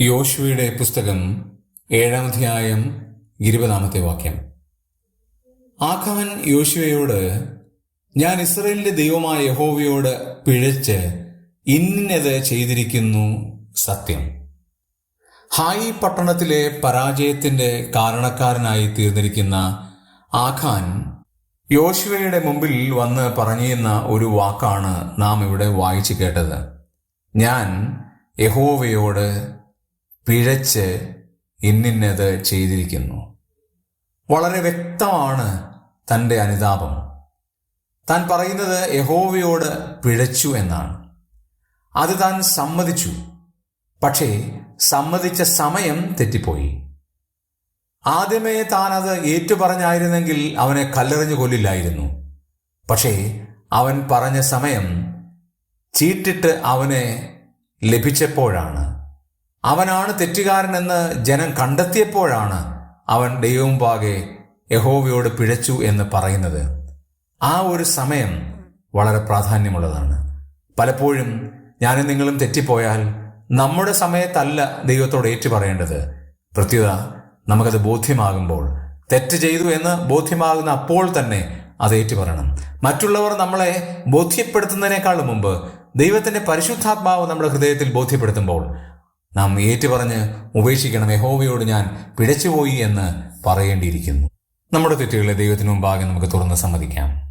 യോശുവയുടെ പുസ്തകം ഏഴാമധ്യായം ഇരുപതാമത്തെ വാക്യം. ആഖാൻ യോശുവയോട് ഞാൻ ഇസ്രയേലിന്റെ ദൈവമായ യഹോവയോട് പിഴച്ച് ഇന്നത് ചെയ്തിരിക്കുന്നു സത്യം. ഹായി പട്ടണത്തിലെ പരാജയത്തിന്റെ കാരണക്കാരനായി തീർന്നിരിക്കുന്ന ആഖാൻ യോശുവയുടെ മുമ്പിൽ വന്ന് പറഞ്ഞിരുന്ന ഒരു വാക്കാണ് നാം ഇവിടെ വായിച്ചു കേട്ടത്. ഞാൻ യഹോവയോട് പിഴച്ച് ഇന്നിന്നത് ചെയ്തിരിക്കുന്നു. വളരെ വ്യക്തമാണ് തന്റെ അനുതാപം. താൻ പറയുന്നത് യഹോവയോട് പിഴച്ചു എന്നാണ്. അത് താൻ സമ്മതിച്ചു. പക്ഷേ സമ്മതിച്ച സമയം തെറ്റിപ്പോയി. ആദ്യമേ താൻ അത് ഏറ്റുപറഞ്ഞായിരുന്നെങ്കിൽ അവനെ കല്ലെറിഞ്ഞു കൊല്ലില്ലായിരുന്നു. പക്ഷേ അവൻ പറഞ്ഞ സമയം ചീട്ടിട്ട് അവനെ ലഭിച്ചപ്പോഴാണ്. അവനാണ് തെറ്റുകാരനെന്ന് ജനം കണ്ടെത്തിയപ്പോഴാണ് അവൻ ദൈവമുമ്പാകെ യഹോവയോട് പിഴച്ചു എന്ന് പറയുന്നത്. ആ ഒരു സമയം വളരെ പ്രാധാന്യമുള്ളതാണ്. പലപ്പോഴും ഞാനും നിങ്ങളും തെറ്റിപ്പോയാൽ നമ്മുടെ സമയത്തല്ല ദൈവത്തോട് ഏറ്റു പറയേണ്ടത് പ്രത്യുത നമുക്കത് ബോധ്യമാകുമ്പോൾ തെറ്റ് ചെയ്തു എന്ന് ബോധ്യമാകുന്ന അപ്പോൾ തന്നെ അത് ഏറ്റു പറയണം മറ്റുള്ളവർ നമ്മളെ ബോധ്യപ്പെടുത്തുന്നതിനേക്കാളും മുമ്പ് ദൈവത്തിന്റെ പരിശുദ്ധാത്മാവ് നമ്മുടെ ഹൃദയത്തിൽ ബോധ്യപ്പെടുത്തുമ്പോൾ നാം ഏറ്റുപറഞ്ഞ് ഉപേക്ഷിക്കണം. യഹോവയോട് ഞാൻ പിഴച്ചുപോയി എന്ന് പറയേണ്ടിയിരിക്കുന്നു. നമ്മുടെ തെറ്റുകളെ ദൈവത്തിന് മുമ്പാകെ നമുക്ക് തുറന്ന് സമ്മതിക്കാം.